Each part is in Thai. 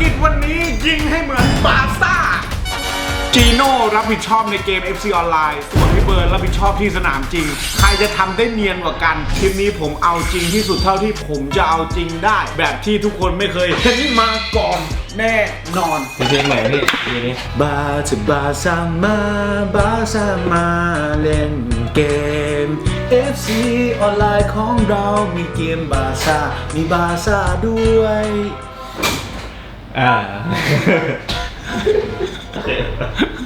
กิจวันนี้ยิงให้เหมือนบาร์ซ่าจีโน่รับผิดชอบในเกม FC ออนไลน์ส่วนพี่เบิร์ดรับผิดชอบที่สนามจริง ใครจะทำได้เนียนกว่ากันคลิปนี้ผมเอาจริงที่สุดเท่าที่ผมจะเอาจริงได้ แบบที่ทุกคนไม่เคยเห็นมาก่อนแน่นอน เพลงใหม่พี่เพลงนี้บาจะบาซามาบาซามาเล่นเกม FC ออนไลน์ของเรามีเกมบาซามีบาซาด้วย อ่า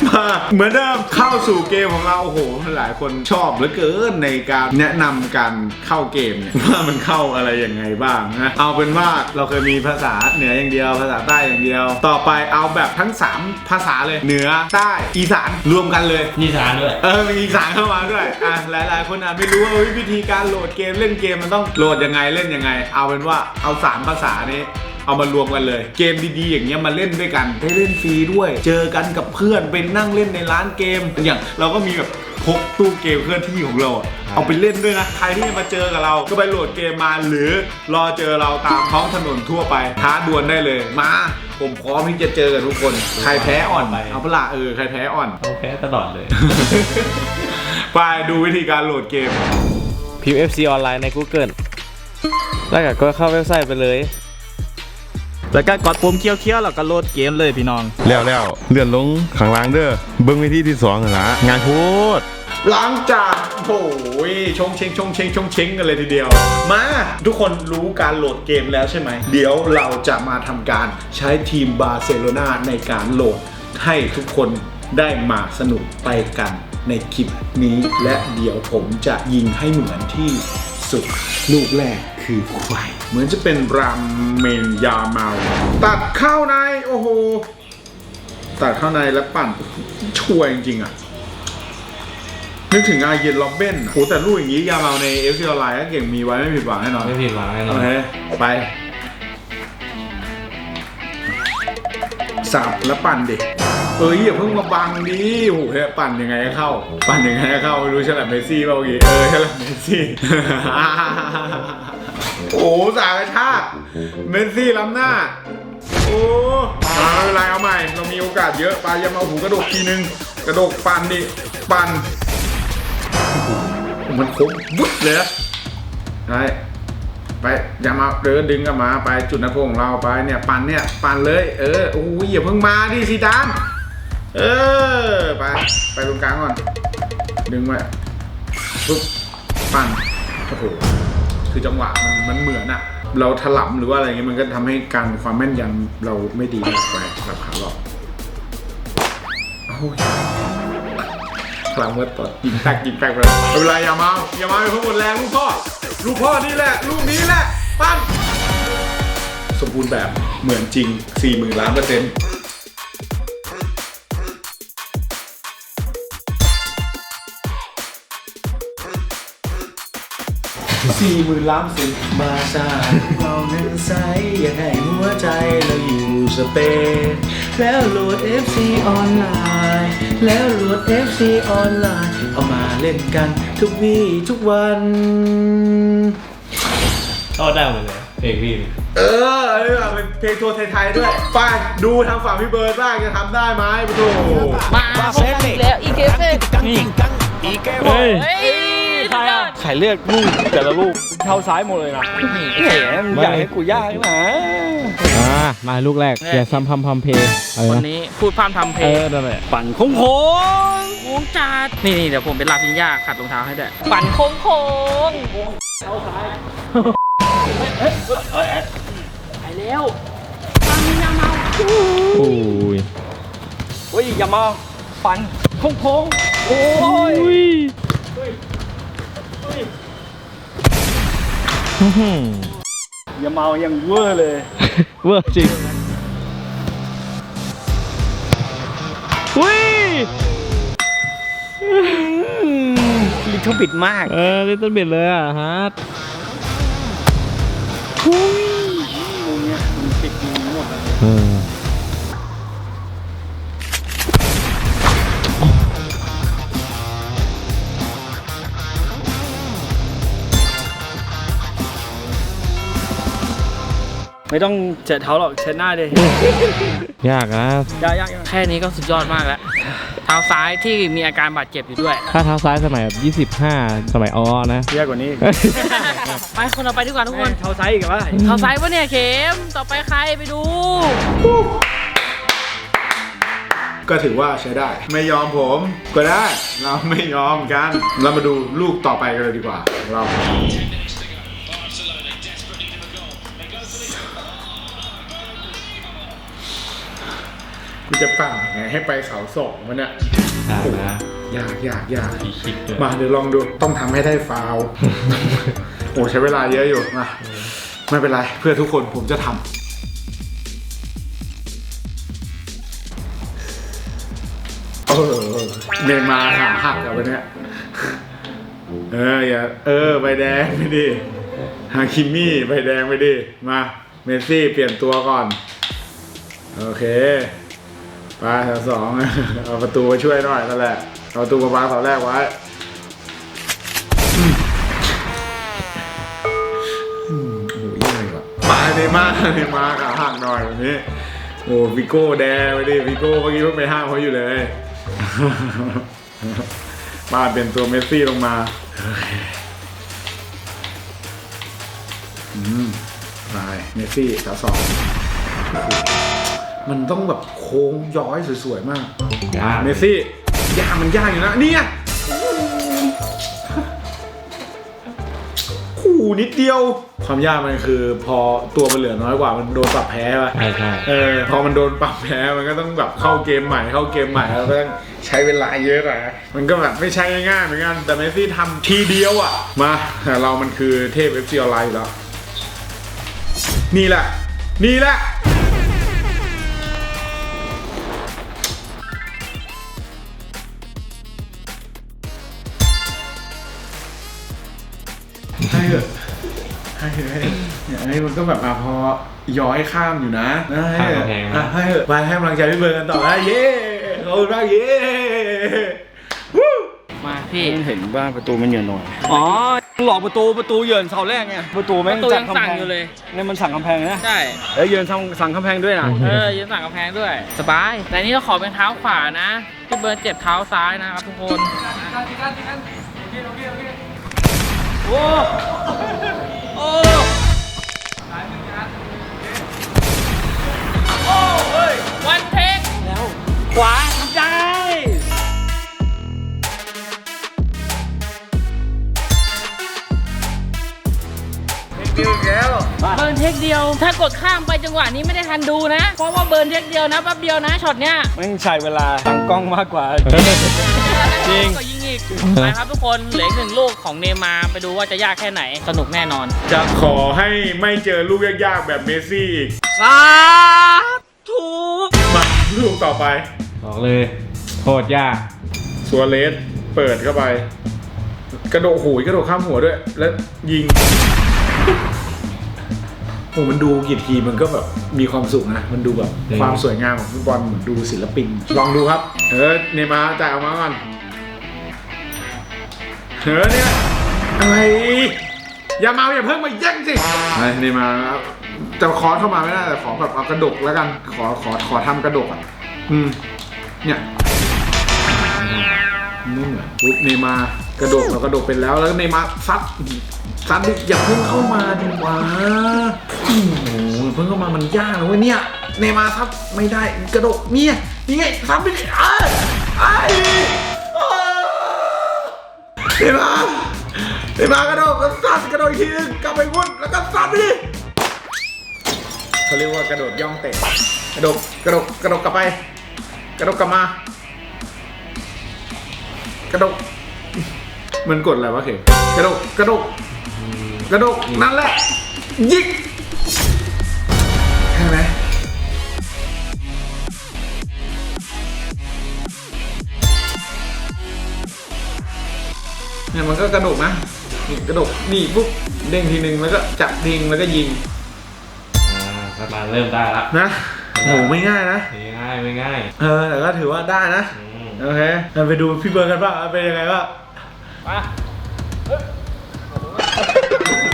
มาเหมือนเดิมเข้าสู่เกมของเราโอ้โหหลายคนชอบเหลือเกินในการแนะนำการเข้าเกมเนี่ยว่ามันเข้าอะไรยังไงบ้างนะเอาเป็นว่าเราเคยมีภาษาเหนืออย่างเดียว ภาษาใต้อย่างเดียว ต่อไปเอาแบบทั้ง 3 ภาษาเลยเหนือใต้อีสานรวมกันเลยนี่สารด้วย เออมีอีสานเข้ามาด้วยอะหลายๆ คนอาจไม่รู้ว่าเฮ้ยวิธีการโหลดเกมเล่นเกมมันต้องโหลดยังไงเล่นยังไง เอาเป็นว่าเอาสามภาษานี้ เอามารวมกันเลย เกมดีๆ อย่างเงี้ยมาเล่นด้วยกัน ได้เล่นฟรีด้วย เจอกันกับเพื่อนไปนั่งเล่นในร้านเกม อย่างเราก็มีแบบพกตู้เกมเคลื่อนที่ของเราอะเอาไปเล่นด้วยนะ ใครที่จะมาเจอกับเรา ก็ไปโหลดเกมมาหรือรอเจอเราตามท้องถนนทั่วไปท้าดวลได้เลย มา ผมพร้อมที่จะเจอกับทุกคน ใครแพ้อ่อนไปเอาเปะล่าเออใครแพ้อ่อนเขาแพ้ตลอดเลย ไปดูวิธีการโหลดเกม พิมพ์ FC ออนไลน์ใน Google แล้วก็เข้าเว็บไซต์ไปเลย แล้วก็กดปุ่มเคี้ยวๆแล้วก็โหลดเกมเลยพี่น้อง แล้วแล้วเลื่อนลงข้างล่างเด้อเบิ้งวิธีที่สองหั่นละงานโพดหลังจากโอ้ยชงเชงชงเชงชงเชงกันเลยทีเดียว มาทุกคนรู้การโหลดเกมแล้วใช่ไหม เดี๋ยวเราจะมาทำการใช้ทีมบาร์เซโลนาในการโหลดให้ทุกคนได้มาสนุกไปกันในคลิปนี้ และเดี๋ยวผมจะยิงให้เหมือนที่สุด ลูกแรกคือใคร เหมือนจะเป็นรามเมนยาเมา ตัดเข้าใน โอ้โห ตัดเข้าในแล้วปั่นช่วยจริงๆอะนึกถึงอาเยนล็อบเบนโอ้แต่ลูกอย่างนี้ยาเมาในเอฟซีออนไลน์ก็เก่งมีไว้ไม่ผิดหวังแน่นอนไม่ผิดหวังแน่นอโอนเคไป สับแล้วปั่นดิเอ้ยอย่าเพิ่งมาบังดิโอ้โหเฮ้ยปั่นยังไงให้เข้า ปั่นยังไงให้เข้าไม่รู้ฉลับเมสซี่เปล่าเมื่อกี้เออฉลับเมสซี่ โอ้โหสากระชากเมสซี่ล้ำหน้า โอ้มาไม่เป็นไรเอาใหม่ เรามีโอกาสเยอะไปยามาหูกระโดดทีนึง กระโดดปั่นดิ ปั่น มันคมวุดเลยนะไปไปอย่ามาเดินดึงกับมา ไปจุดนัดพงของเราไปเนี่ยปั่นเนี่ยปั่นเลยเออโอ้ยอย่าเพิ่งมาดิสีดำเออไปไปตรงกลางก่อน ดึงไว้ปุ๊บปั่นโอ้โห คือจังหวะมันมันเหมือนอะเราถลำหรือว่าอะไรเงี้ยมันก็ทำให้การความแม่นยำเราไม่ดีไปสำหรับขาหลอกคลังเมื่อตอนยิงแตกยิงแตกไปเลยไม่เป็นไรอย่ามาอย่ามาอย่าเพิ่งหมดแรงลูกพ่อลูกพ่อนี่แหละลูกนี้แหละปั้นสมบูรณ์แบบเหมือนจริง4 0,000ล้านเปอร์เซ็นต์ สี่หมื่นล้านสิมาซาเราหนึ่งใสยังไงหัวใจเราอยู่สเปนแล้วโหลด FC ออนไลน์ แล้วโหลด FC ออนไลน์ เอามาเล่นกันทุกวี่ทุกวัน เข้าได้หมดเลยเพลงพี่เออเออเป็นเพลงทัวร์ไทยๆด้วย ไป ดูทางฝั่งพี่เบิร์ดบ้างจะทำได้ไหมปะโถมาพบกันอีกแล้วอีเคเฟ่นี่เฮ้ย เฮ้ย ใครอะไข่เลือกลูกแต่ละลูกเข้าซ้ายหมดเลยนะแหมมึงอยากให้กูยากนะอ่ามาลูกแรกอย่าซ้ำพำพำเพอะไรคนนะนี้พูดพร่ำทำเพลเองอนั่นแหละปั่นโค้งโค้งโค้งจัดนี่นี่เดี๋ยวผมเป็นลาพิญญาขัดรองเท้าให้ด้วยปั่นโค้งโค้งไปแล้วตามยาเมาโอ้ยเฮ้ยอย่ามาปั่นโค้งโค้งโอ้ย อื้อหืออย่าเมายังเวอร์เลย เวอร์จริงอุ้ยลิทบิดมาก เออลิตเติ้ลบิดเลยอะฮาร์ดมุมเนี้ยมันติดมุมหมดเลย ไม่ต้องเช็ดเท้าหรอกเช็ดหน้าดิยากนะยากยากยากแค่นี้ก็สุดยอดมากแล้ว เท้าซ้ายที่มีอาการบาดเจ็บอยู่ด้วย ถ้าเท้าซ้ายสมัยแบบ25 สมัยอ้อนะยากกว่านี้อีกไปคนเราไปดีกว่าทุกคน เท้าซ้ายอีกว่าเท้าซ้ายวะเนี่ยเข็มต่อไปใครไปดู ก็ถือว่าใช้ได้ ไม่ยอมผมก็ได้ เราไม่ยอมกัน เรามาดูลูกต่อไปกันเลยดีกว่าของเรา กูจะปั่นไงให้ไปเสาสองมันเนี่ยอ่านะยากยากยากมีคิดด้วยมาเดี๋ยวลองดูต้องทำให้ได้ฟาวล์ โอ้ใช้เวลาเยอะอยู่มาไม่เป็นไรเพื่อทุกคนผมจะทำ เออเนย์มาร์ขาหักกับวันเนี้ยเอออย่าเออใบแดงไปดิฮาคิมี่ใบแดงไปดิมาเมสซี่เปลี่ยนตัวก่อน โอเค ไปแถวสอง เอาประตูมาช่วยหน่อยนั่นแหละ เอาประตูมาบางเสาแรกไว้โอ้ยยากว่ะมาเนมาเนมาขาหักหน่อยวันนี้ โอ้ฟิโก้แดงไปดิฟิโก้เมื่อกี้เพิ่งไปห้ามเขาอยู่เลยมาเป็นตัวเมสซี่ลงมาอืมไปเมสซี่สาวสอง มันต้องแบบโค้งย้อยสวยๆมากยากเมสซี่ยากมันยากอยู่นะเนี่ยขู่นิดเดียว ความยากมันคือ พอตัวมันเหลือน้อยกว่ามันโดนปรับแพ้ป่ะใช่ใช่เออพอมันโดนปรับแพ้มันก็ต้องแบบเข้าเกมใหม่เข้าเกมใหม่แล้วก็ต้องใช้เวลาเยอะหน่อยนะมันก็แบบไม่ใช่ง่ายๆเหมือนกันแต่เมสซี่ทำทีเดียวอะมาแต่เรามันคือเทพเอฟซีออนไลน์อยู่แล้วนี่แหละ นี่แหละ อะอย่างนี้มันก็แบบอะพอย้อยข้ามอยู่นะนะให้เถอะอะให้เถอะไปให้กำลังใจพี่เบิร์ดกันต่อนะเย้ขอบคุณมากเย้วู้ มาพี่ เห็นว่าประตูมันเหยื่อนหน่อย อ๋อ หลอกประตูประตูเหยื่อนเสาแรกไง ประตูปแม่งระตูจัยัดงกำสั่งแพงอยู่เลยนี่มันสั่งกำแพงนะใช่ เอ้ยเหยื่อนสั่งสั่งกำแพงด้วยนะ เออยืนสั่งกำแพงด้วย สบาย แต่นี่เราขอเป็นเท้าขวานะพี่เบิร์ดเจ็บเท้าซ้ายนะครับทุกคนโอ้โอ้ เฮ้ยวันเทคแล้วขวาทำได้เบิร์นเทคเดียว ถ้ากดข้ามไปจังหวะนี้ไม่ได้ทันดูนะ เพราะว่าเบิร์นเทคเดียวนะแป๊บเดียวนะช็อตเนี้ยแม่งใช้เวลาตั้งกล้องมากกว่า จริงก็ยิงอีกไปครับทุกคนเหลืออีกหนึ่งลูกของเนย์มาร์ไปดูว่าจะยากแค่ไหนสนุกแน่นอน จะขอให้ไม่เจอลูกยากๆแบบเมสซี่อีกสา ธุมาลูกต่อไปบอกเลยโคตรยากสัวเลสเปิดเข้าไป กระโดดโหูยกระโดดข้ามหัวด้วย แล้วยิงโอ้มันดูกี่ทีมันก็แบบมีความสุขนะ มันดูแบบจริงความสวยงามของฟุตบอลเหมือนดูศิลปิน ลองดูครับ เออเนย์มาร์จ่ายออกมาก่อนเออเนี่ยอะไรอย่ามาอย่าเพิ่งมาแย่งสิไอ้เนย์มาร์ จะคอร์สเข้ามาไม่ได้แต่ขอแบบเอากระดกแล้วกัน ขอขอขอทำกระดกอะอืม เนี่ยนี่เหมือนปุ๊บเนย์มาร์กระโดดเรากระโดดเป็นแล้วแล้วเนย์มาร์ซัดซัดดิอย่าเพิ่งเข้ามาดิวะโอ้โหเพิ่งเข้ามามันยากนะเว้ยเนี่ยเนย์มาร์ซัดไม่ได้กระโดดเนี่ยนี่ไงซัดไปดิเอ้ยเอ้ยเอ้ยเนย์มาร์เนย์มาร์กระโดดแล้วซัดกระโดดอีกทีนึงกลับไปวุ่นแล้วก็ซัดไปดิ เขาเรียกว่ากระโดดย่องเตะกระโดดกระโดดกระโดดกลับไป กระโดดกลับมา กระโดกมันกดอะไรวะเข็มกระโดกกระโดกกระดกนั่นแหละยิงใช่ไหมเนี่ยมันก็กระโดกนะนี่กระโดกนี่ปุ๊บเด้งทีนึงแล้วก็จับทิ้งแล้วก็ยิง มาเริ่มได้ละนะโหไม่ง่ายนะไม่ง่ายไม่ง่าย เออแต่ก็ถือว่าได้นะโอเคเราไปดูพี่เบิร์ดกันบ้างเป็นยังไงบ้างมา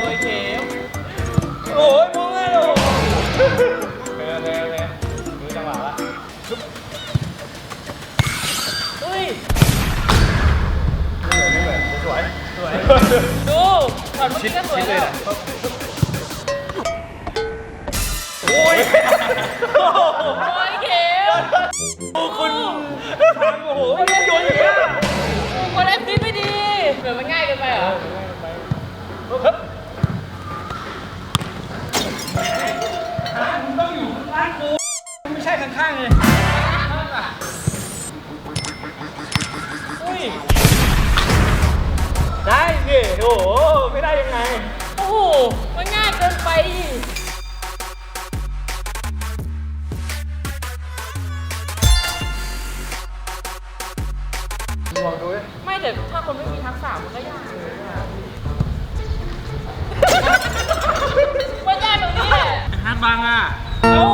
โอ้ยเข็มโอ้ยมึงไงโอ้เร็วเร็วเร็วรู้จังหวะละเฮ้ยไม่เหมือนสวยสวยดูก่อนเมื่อกี้ก็สวยแล้ว โอ้ยโอ้ยเข็มคุณโอ้โหไม่โยนอย่างเงี้ยคนแอคทีฟไม่ดีเหมือนมันง่ายเกินไปเหรอไม่ใช่ข้างๆเลยอุ้ยได้สิโอ้โหไม่ได้ยังไง โอ้โหมันง่ายเกินไป ลองดูดิไม่แต่ถ้าคนไม่มีทักษะมันก็ยากเลยอะมันยากตรงนี้แหละฮันบังอะ เอ้า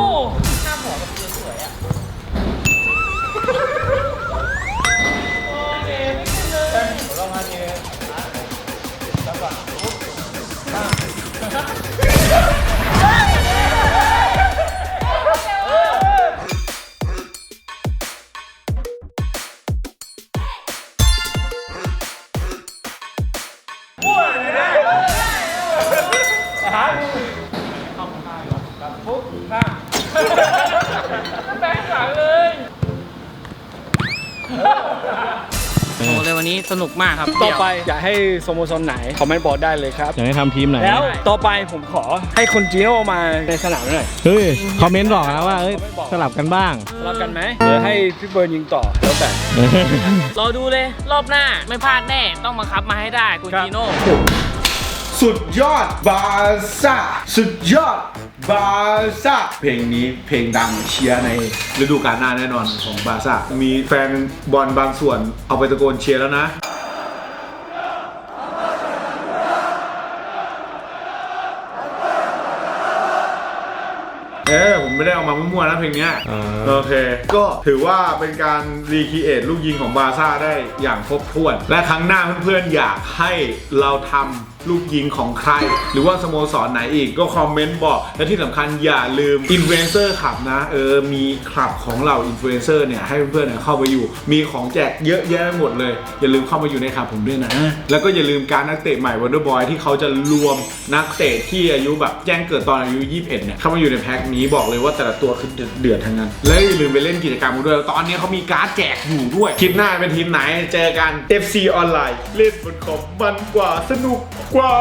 แบงค์หลังเลยโอ้เลยวันนี้สนุกมากครับต่อไปอยากให้สโมสรไหนคอมเมนต์บอกได้เลยครับ อยากให้ทำทีมไหน แล้วต่อไปผมขอให้คนจีโน่มาในสนามหน่อย เฮ้ย คอมเมนต์บอกนะว่าเอ้ยสลับกันบ้างทะเลาะกันไหมหรือให้พี่เบิร์นยิงต่อแล้วแต่ รอดูเลยรอบหน้าไม่พลาดแน่ต้องบังคับมาให้ได้คุณครับจีโน่ สุดยอดบาร์ซ่าสุดยอด บาซ่าเพลงนี้เพลงดังเชียร์ในฤดูกาลหน้าแน่นอนของบาซ่ามีแฟนบอลบางส่วนเอาไปตะโกนเชียร์แล้วนะ เออผม ไม่ได้เอามามั่วๆนะเพลงเนี้ยอ่า โอเค ก็ถือว่าเป็นการรีคิเอทลูกยิงของบาร์ซ่าได้อย่างครบถ้วน และครั้งหน้าเพื่อนๆอยากให้เราทำลูกยิงของใคร หรือว่าสโมสรไหนอีกก็คอมเมนต์บอก และที่สำคัญอย่าลืมอินฟลูเอนเซอร์ขับนะ เออ มีคลับของเราอินฟลูเอนเซอร์เนี่ยให้เพื่อนๆเนี่ยเข้าไปอยู่ มีของแจกเยอะแยะหมดเลย อย่าลืมเข้ามาอยู่ในคลับผมด้วยนะ แล้วก็อย่าลืมการนักเตะใหม่ Wonder Boy ที่เขาจะรวมนักเตะที่อายุแบบแจ้งเกิดตอนอายุ 21 เนี่ยเข้ามาอยู่ในแพ็คนี้บอกเลยว่าแต่ละตัวคือเดือดๆทั้งนั้น และอย่าลืมไปเล่นกิจกรรมกันด้วย ตอนนี้เขามีการ์ดแจกอยู่ด้วย คลิปหน้าเป็นทีมไหนเจอกัน FC ออนไลน์ เล่นบนคอมมันกว่าสนุกกว่า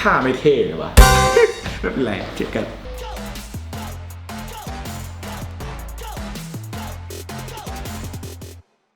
ถ้าไม่เท่เลยวะไม่เป็นไรเจอกัน